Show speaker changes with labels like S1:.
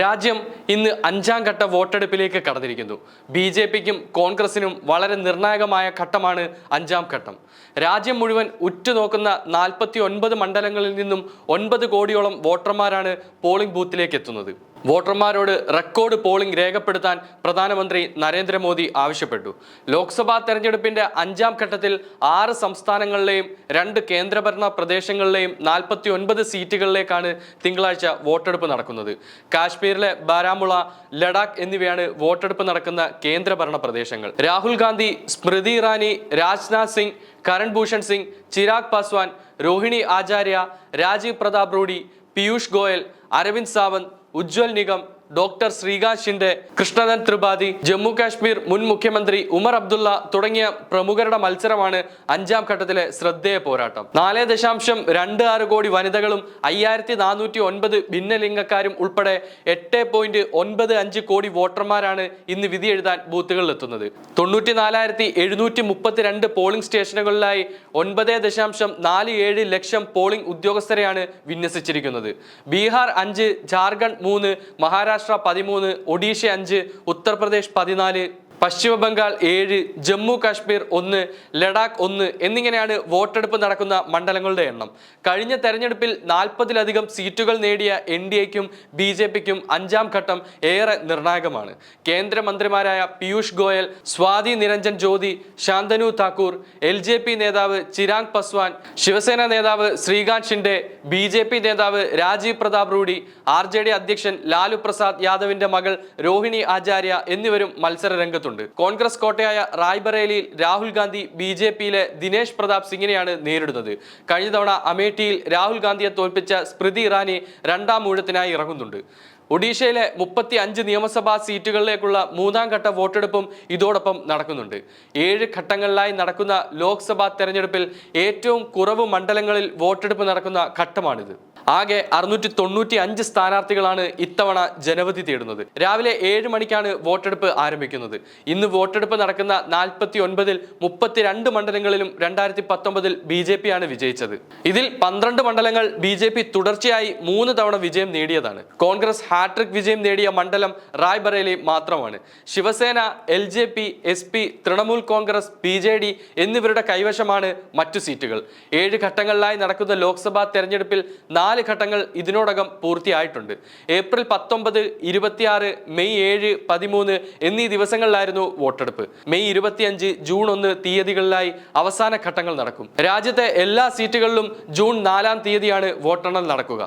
S1: രാജ്യം ഇന്ന് അഞ്ചാം ഘട്ട വോട്ടെടുപ്പിലേക്ക് കടന്നിരിക്കുന്നു. ബി ജെ പിക്കും കോൺഗ്രസിനും വളരെ നിർണായകമായ ഘട്ടമാണ് അഞ്ചാം ഘട്ടം. രാജ്യം മുഴുവൻ ഉറ്റുനോക്കുന്ന നാൽപ്പത്തി ഒൻപത് മണ്ഡലങ്ങളിൽ നിന്നും ഒൻപത് കോടിയോളം വോട്ടർമാരാണ് പോളിംഗ് ബൂത്തിലേക്ക് എത്തുന്നത്. വോട്ടർമാരോട് റെക്കോർഡ് പോളിംഗ് രേഖപ്പെടുത്താൻ പ്രധാനമന്ത്രി നരേന്ദ്രമോദി ആവശ്യപ്പെട്ടു. ലോക്സഭാ തെരഞ്ഞെടുപ്പിന്റെ അഞ്ചാം ഘട്ടത്തിൽ ആറ് സംസ്ഥാനങ്ങളിലെയും രണ്ട് കേന്ദ്രഭരണ പ്രദേശങ്ങളിലെയും നാൽപ്പത്തി ഒൻപത് സീറ്റുകളിലേക്കാണ് തിങ്കളാഴ്ച വോട്ടെടുപ്പ് നടക്കുന്നത്. കാശ്മീരിലെ ബാരാമുള ലഡാക്ക് എന്നിവയാണ് വോട്ടെടുപ്പ് നടക്കുന്ന കേന്ദ്രഭരണ പ്രദേശങ്ങൾ. രാഹുൽ ഗാന്ധി സ്മൃതി ഇറാനി രാജ്നാഥ് സിംഗ് കരൺ ഭൂഷൺ സിംഗ് ചിരാഗ് പാസ്വാൻ രോഹിണി ആചാര്യ രാജീവ് പ്രതാപ് റൂഡി പീയൂഷ് ഗോയൽ അരവിന്ദ് സാവന്ത് उज्ज्वल निगम ഡോക്ടർ ശ്രീകാന്ത് ഷിൻഡെ കൃഷ്ണനൻ ത്രിപാഠി ജമ്മു കാശ്മീർ മുൻ മുഖ്യമന്ത്രി ഉമർ അബ്ദുള്ള തുടങ്ങിയ പ്രമുഖരുടെ മത്സരമാണ് അഞ്ചാം ഘട്ടത്തിലെ ശ്രദ്ധേയ പോരാട്ടം. നാല് ദശാംശം രണ്ട് ആറ് കോടി വനിതകളും അയ്യായിരത്തി നാനൂറ്റി ഒൻപത് ഭിന്നലിംഗക്കാരും ഉൾപ്പെടെ എട്ട് പോയിന്റ് ഒൻപത് അഞ്ച് കോടി വോട്ടർമാരാണ് ഇന്ന് വിധി എഴുതാൻ ബൂത്തുകളിൽ എത്തുന്നത് തൊണ്ണൂറ്റി നാലായിരത്തി എഴുന്നൂറ്റി മുപ്പത്തിരണ്ട് പോളിംഗ് സ്റ്റേഷനുകളിലായി ഒൻപത് ദശാംശം നാല് ഏഴ് ലക്ഷം പോളിംഗ് ഉദ്യോഗസ്ഥരെയാണ് വിന്യസിച്ചിരിക്കുന്നത്. ബീഹാർ അഞ്ച് ജാർഖണ്ഡ് മൂന്ന് മഹാരാഷ്ട്ര പതിമൂന്ന് ഒഡീഷ അഞ്ച് ഉത്തർപ്രദേശ് പതിനാല് പശ്ചിമ ബംഗാൾ ഏഴ് ജമ്മു കാശ്മീർ ഒന്ന് ലഡാക്ക് ഒന്ന് എന്നിങ്ങനെയാണ് വോട്ടെടുപ്പ് നടക്കുന്ന മണ്ഡലങ്ങളുടെ എണ്ണം. കഴിഞ്ഞ തെരഞ്ഞെടുപ്പിൽ നാൽപ്പതിലധികം സീറ്റുകൾ നേടിയ എൻ ഡി എക്കും ബി ജെ പിക്കും അഞ്ചാം ഘട്ടം ഏറെ നിർണായകമാണ്. കേന്ദ്രമന്ത്രിമാരായ Piyush Goyal Swati Niranjan Jyoti Shantanu Thakur L J P നേതാവ് ചിരാഗ് പസ്വാൻ ശിവസേന നേതാവ് Shrikant Shinde B J P നേതാവ് Rajiv Pratap Rudy R J D അധ്യക്ഷൻ ലാലു പ്രസാദ് യാദവിന്റെ മകൾ രോഹിണി ആചാര്യ എന്നിവരും മത്സര രംഗത്തുണ്ട് കോൺഗ്രസ് കോട്ടയായ റായ്ബറേലിയിൽ രാഹുൽ ഗാന്ധി ബി ജെ പിയിലെ ദിനേശ് പ്രതാപ് സിംഗിനെയാണ് നേരിടുന്നത്. കഴിഞ്ഞ തവണ അമേഠിയിൽ രാഹുൽ ഗാന്ധിയെ തോൽപ്പിച്ച സ്മൃതി ഇറാനി രണ്ടാം ഊഴത്തിനായി ഇറങ്ങുന്നുണ്ട്. ഒഡീഷയിലെ മുപ്പത്തി അഞ്ച് നിയമസഭാ സീറ്റുകളിലേക്കുള്ള മൂന്നാം ഘട്ട വോട്ടെടുപ്പും ഇതോടൊപ്പം നടക്കുന്നുണ്ട്. ഏഴ് ഘട്ടങ്ങളിലായി നടക്കുന്ന ലോക്സഭാ തെരഞ്ഞെടുപ്പിൽ ഏറ്റവും കുറവ് മണ്ഡലങ്ങളിൽ വോട്ടെടുപ്പ് നടക്കുന്ന ഘട്ടമാണിത്. ആകെ അറുന്നൂറ്റി തൊണ്ണൂറ്റി അഞ്ച് സ്ഥാനാർത്ഥികളാണ് ഇത്തവണ ജനവധി തേടുന്നത്. രാവിലെ ഏഴ് മണിക്കാണ് വോട്ടെടുപ്പ് ആരംഭിക്കുന്നത്. ഇന്ന് വോട്ടെടുപ്പ് നടക്കുന്ന നാൽപ്പത്തി ഒൻപതിൽ മുപ്പത്തിരണ്ട് മണ്ഡലങ്ങളിലും രണ്ടായിരത്തി പത്തൊമ്പതിൽ ബി ജെ പി ആണ് വിജയിച്ചത്. ഇതിൽ പന്ത്രണ്ട് മണ്ഡലങ്ങൾ ബി ജെ പി തുടർച്ചയായി മൂന്ന് തവണ വിജയം നേടിയതാണ്. കോൺഗ്രസ് ഹാട്രിക് വിജയം നേടിയ മണ്ഡലം റായ്ബറേലി മാത്രമാണ്. Shiv Sena L J P S P Trinamool Congress B J D എന്നിവരുടെ കൈവശമാണ് മറ്റു സീറ്റുകൾ. ഏഴ് ഘട്ടങ്ങളിലായി നടക്കുന്ന ലോക്സഭാ തെരഞ്ഞെടുപ്പിൽ നാല് ഘട്ടങ്ങൾ ഇതിനോടകം പൂർത്തിയായിട്ടുണ്ട്. ഏപ്രിൽ പത്തൊമ്പത് ഇരുപത്തിയാറ് മെയ് ഏഴ് പതിമൂന്ന് എന്നീ ദിവസങ്ങളിലായിരുന്നു വോട്ടെടുപ്പ്. മെയ് ഇരുപത്തിയഞ്ച് ജൂൺ ഒന്ന് തീയതികളിലായി അവസാന ഘട്ടങ്ങൾ നടക്കും. രാജ്യത്തെ എല്ലാ സീറ്റുകളിലും ജൂൺ നാലാം തീയതിയാണ് വോട്ടെണ്ണൽ നടക്കുക.